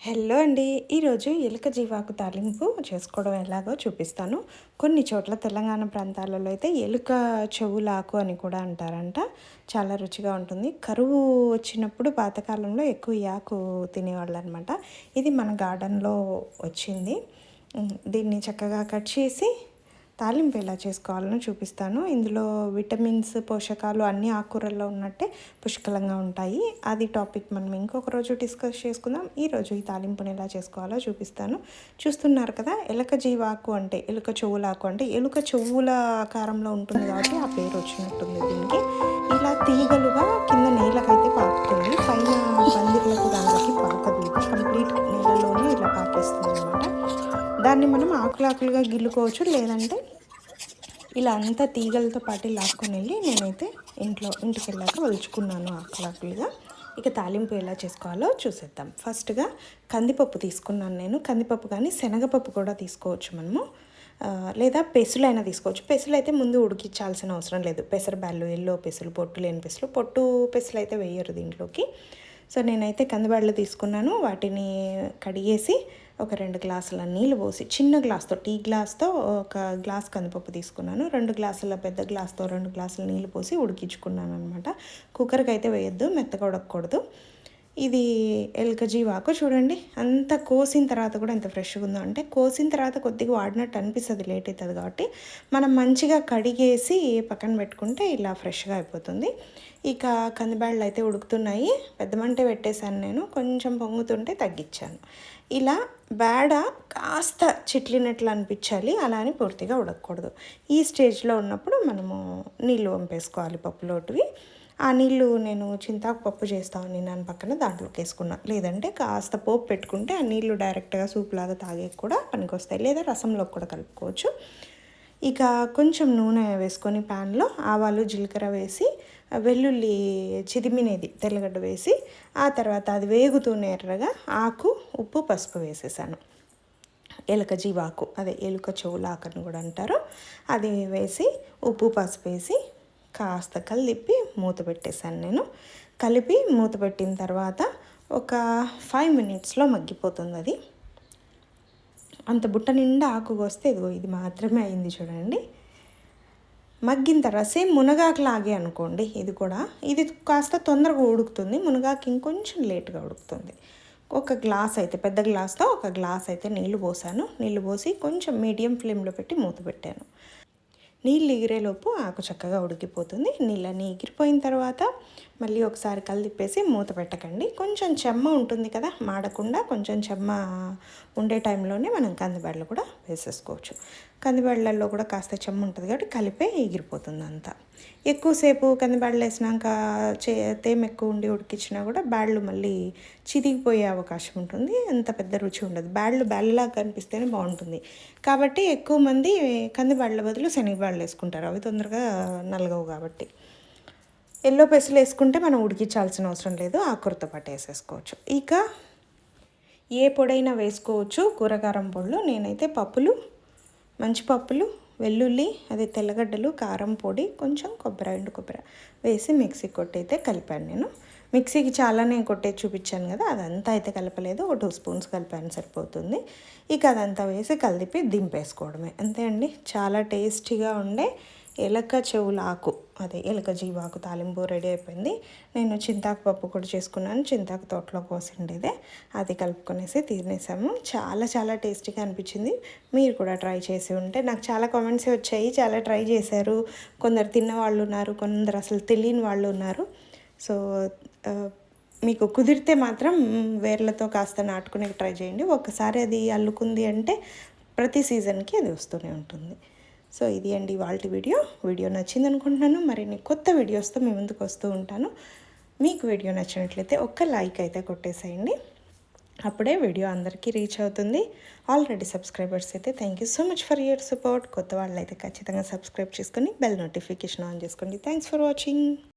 Hello అండి. ఈరోజు ఎలుక జీవాకు తాలింపు చేసుకోవడం ఎలాగో చూపిస్తాను. కొన్ని చోట్ల తెలంగాణ ప్రాంతాలలో అయితే ఎలుక చెవులాకు అని కూడా అంటారంట. చాలా రుచిగా ఉంటుంది. కరువు వచ్చినప్పుడు పాతకాలంలో ఎక్కువ యాకు ఆకు తినేవాళ్ళు అనమాట ఇది మన గార్డెన్లో వచ్చింది. దీన్ని చక్కగా కట్ చేసి తాలింపు ఎలా చేసుకోవాలని చూపిస్తాను. ఇందులో విటమిన్స్ పోషకాలు అన్ని ఆకుకూరల్లో ఉన్నట్టే పుష్కలంగా ఉంటాయి. అది టాపిక్ మనం ఇంకొక రోజు డిస్కస్ చేసుకుందాం. ఈరోజు ఈ తాలింపుని ఎలా చేసుకోవాలో చూపిస్తాను. చూస్తున్నారు కదా ఎలుక జీవాకు అంటే ఎలుక చెవులాకు అంటే ఎలుక చెవుల ఆకారంలో ఉంటుంది కాబట్టి ఆ పేరు వచ్చినట్టుంది దీనికి. ఇలా తీగలుగా కింద నేలకైతే పాకుతుంది. పైన పందిర్లకు దాన్ని మనం ఆకులాకులుగా గిల్లుకోవచ్చు లేదంటే ఇలా అంతా తీగలతో పాటు లాక్కొని వెళ్ళి నేనైతే ఇంట్లో ఇంటికి వెళ్ళాక వలుచుకున్నాను ఆకులాకులుగా. ఇక తాలింపు ఎలా చేసుకోవాలో చూసేద్దాం. ఫస్ట్గా కందిపప్పు తీసుకున్నాను నేను. కందిపప్పు కానీ శనగపప్పు కూడా తీసుకోవచ్చు మనము. లేదా పెసులైనా తీసుకోవచ్చు. పెసులు అయితే ముందు ఉడికించాల్సిన అవసరం లేదు. పెసరబ్యాళ్ళు ఎల్లో పెసులు పొట్టు లేని పెసులు పొట్టు పెసులు అయితే వేయరు దీంట్లోకి. సో నేనైతే కందిబ్యాళ్ళు తీసుకున్నాను. వాటిని కడిగేసి ఒక రెండు గ్లాసుల నీళ్ళు పోసి చిన్న గ్లాస్తో టీ గ్లాస్తో ఒక గ్లాస్ కందిపప్పు తీసుకున్నాను. రెండు గ్లాసుల పెద్ద గ్లాస్తో రెండు గ్లాసుల నీళ్ళు పోసి ఉడికించుకున్నాను అనమాట కుక్కర్కి అయితే వేయొద్దు మెత్తగా ఉడకకూడదు. ఇది ఎల్కజీ వాకు. చూడండి అంత కోసిన తర్వాత కూడా ఎంత ఫ్రెష్గా ఉందో. అంటే కోసిన తర్వాత కొద్దిగా వాడినట్టు అనిపిస్తుంది లేట్ అవుతుంది కాబట్టి మనం మంచిగా కడిగేసి పక్కన పెట్టుకుంటే ఇలా ఫ్రెష్గా అయిపోతుంది. ఇక కందిబ్యాళ్ళు అయితే ఉడుకుతున్నాయి. పెద్ద మంటే పెట్టేశాను నేను. కొంచెం పొంగుతుంటే తగ్గించాను. ఇలా బేడ కాస్త చిట్లినట్లు అనిపించాలి. అలా అని పూర్తిగా ఉడకకూడదు. ఈ స్టేజ్లో ఉన్నప్పుడు మనము నీళ్ళు పంపేసుకోవాలి పప్పులోటివి. ఆ నీళ్ళు నేను చింతాకు పప్పు చేస్తాను నన్ను పక్కన దాంట్లోకి వేసుకున్నా. లేదంటే కాస్త పోపు పెట్టుకుంటే ఆ నీళ్ళు డైరెక్ట్గా సూప్ లాగా తాగే కూడా పనికొస్తాయి. లేదా రసంలో కూడా కలుపుకోవచ్చు. ఇక కొంచెం నూనె వేసుకొని ప్యాన్లో ఆవాలు జీలకర్ర వేసి వెల్లుల్లి చిదిమినేది తెల్లగడ్డ వేసి ఆ తర్వాత అది వేగుతూనే ఎర్రగా ఆకు ఉప్పు పసుపు వేసేసాను. ఎలుక జీవాకు అదే ఎలుక చెవులాకని కూడా అంటారు. అది వేసి ఉప్పు పసుపు వేసి కాస్త కలిపి మూత పెట్టేశాను నేను. కలిపి మూత పెట్టిన తర్వాత ఒక ఫైవ్ మినిట్స్లో మగ్గిపోతుంది అది అంత బుట్ట నిండా ఆకు ఇదిగో ఇది మాత్రమే అయింది చూడండి. మగ్గిన తర్వాత సేమ్ మునగాకులాగే అనుకోండి ఇది కూడా. ఇది కాస్త తొందరగా ఉడుకుతుంది. మునగాకు ఇంకొంచెం లేట్గా ఉడుకుతుంది. ఒక గ్లాస్ అయితే పెద్ద గ్లాస్తో ఒక గ్లాస్ అయితే నీళ్ళు పోసాను. నీళ్ళు పోసి కొంచెం మీడియం ఫ్లేమ్లో పెట్టి మూత పెట్టాను. నీళ్ళు ఎగిరేలోపు ఆకు చక్కగా ఉడికిపోతుంది. నీళ్ళని ఎగిరిపోయిన తర్వాత మళ్ళీ ఒకసారి కలిపేసి మూత పెట్టకండి. కొంచెం చెమ్మ ఉంటుంది కదా మాడకుండా కొంచెం చెమ్మ ఉండే టైంలోనే మనం కందిబెడలు కూడా వేసేసుకోవచ్చు. కందిబెడలలో కూడా కాస్త చెమ్మ ఉంటుంది కాబట్టి కలిపే ఎగిరిపోతుంది అంతా. ఎక్కువసేపు కందిబెడలు వేసినాక చే తేమ ఎక్కువ ఉండి ఉడికించినా కూడా బ్యాడ్లు మళ్ళీ చిరిగిపోయే అవకాశం ఉంటుంది. అంత పెద్ద రుచి ఉండదు. బ్యాడ్లు బ్యాడ్లాగా కనిపిస్తేనే బాగుంటుంది. కాబట్టి ఎక్కువ మంది కందిబెడల బదులు శనగబ్యాళ్ళు వేసుకుంటారు. అవి తొందరగా నలగవు కాబట్టి. ఎల్లో పెసలు వేసుకుంటే మనం ఉడికించాల్సిన అవసరం లేదు ఆకురతో పాటు వేసేసుకోవచ్చు. ఇక ఏ పొడైనా వేసుకోవచ్చు కూరగారం పొడులు నేనైతే పప్పులు మంచి పప్పులు వెల్లుల్లి అది తెల్లగడ్డలు కారం పొడి కొంచెం కొబ్బరి ఎండు కొబ్బరి వేసి మిక్సీ కొట్టయితే కలిపాను నేను. మిక్సీకి చాలానే కొట్టే చూపించాను కదా అదంతా అయితే కలపలేదు ఒక టూ స్పూన్స్ కలిపాను సరిపోతుంది. ఇక అదంతా వేసి కలిపి దింపేసుకోవడమే. అంతే అండి చాలా టేస్టీగా ఉండే ఎలక చెవుల ఆకు. అదే ఎలక జీవాకు తాలింపు రెడీ అయిపోయింది. నేను చింతాకు పప్పు కూడా చేసుకున్నాను. చింతాకు తోటలో కోసిండేదే. అది కలుపుకునేసి తినేసాము. చాలా చాలా టేస్టీగా అనిపించింది. మీరు కూడా ట్రై చేసి ఉంటే నాకు చాలా కామెంట్స్ వచ్చాయి. చాలా ట్రై చేశారు. కొందరు తిన్న వాళ్ళు ఉన్నారు. కొందరు అసలు తెలియని వాళ్ళు ఉన్నారు. సో మీకు కుదిరితే మాత్రం వేర్లతో కాస్త నాటుకునే ట్రై చేయండి. ఒకసారి అది అల్లుకుంది అంటే ప్రతి సీజన్కి అది వస్తూనే ఉంటుంది. సో ఇది అండి వాళ్ళ వీడియో. వీడియో నచ్చింది అనుకుంటున్నాను మరిన్ని కొత్త వీడియోస్తో మీ ముందుకు వస్తూ ఉంటాను. మీకు వీడియో నచ్చినట్లయితే ఒక్క లైక్ అయితే కొట్టేసేయండి. అప్పుడే వీడియో అందరికీ రీచ్ అవుతుంది. ఆల్రెడీ సబ్స్క్రైబర్స్ అయితే thank you so much for your support కొత్త వాళ్ళు అయితే ఖచ్చితంగా సబ్స్క్రైబ్ చేసుకొని బెల్ నోటిఫికేషన్ ఆన్ చేసుకోండి. Thanks for watching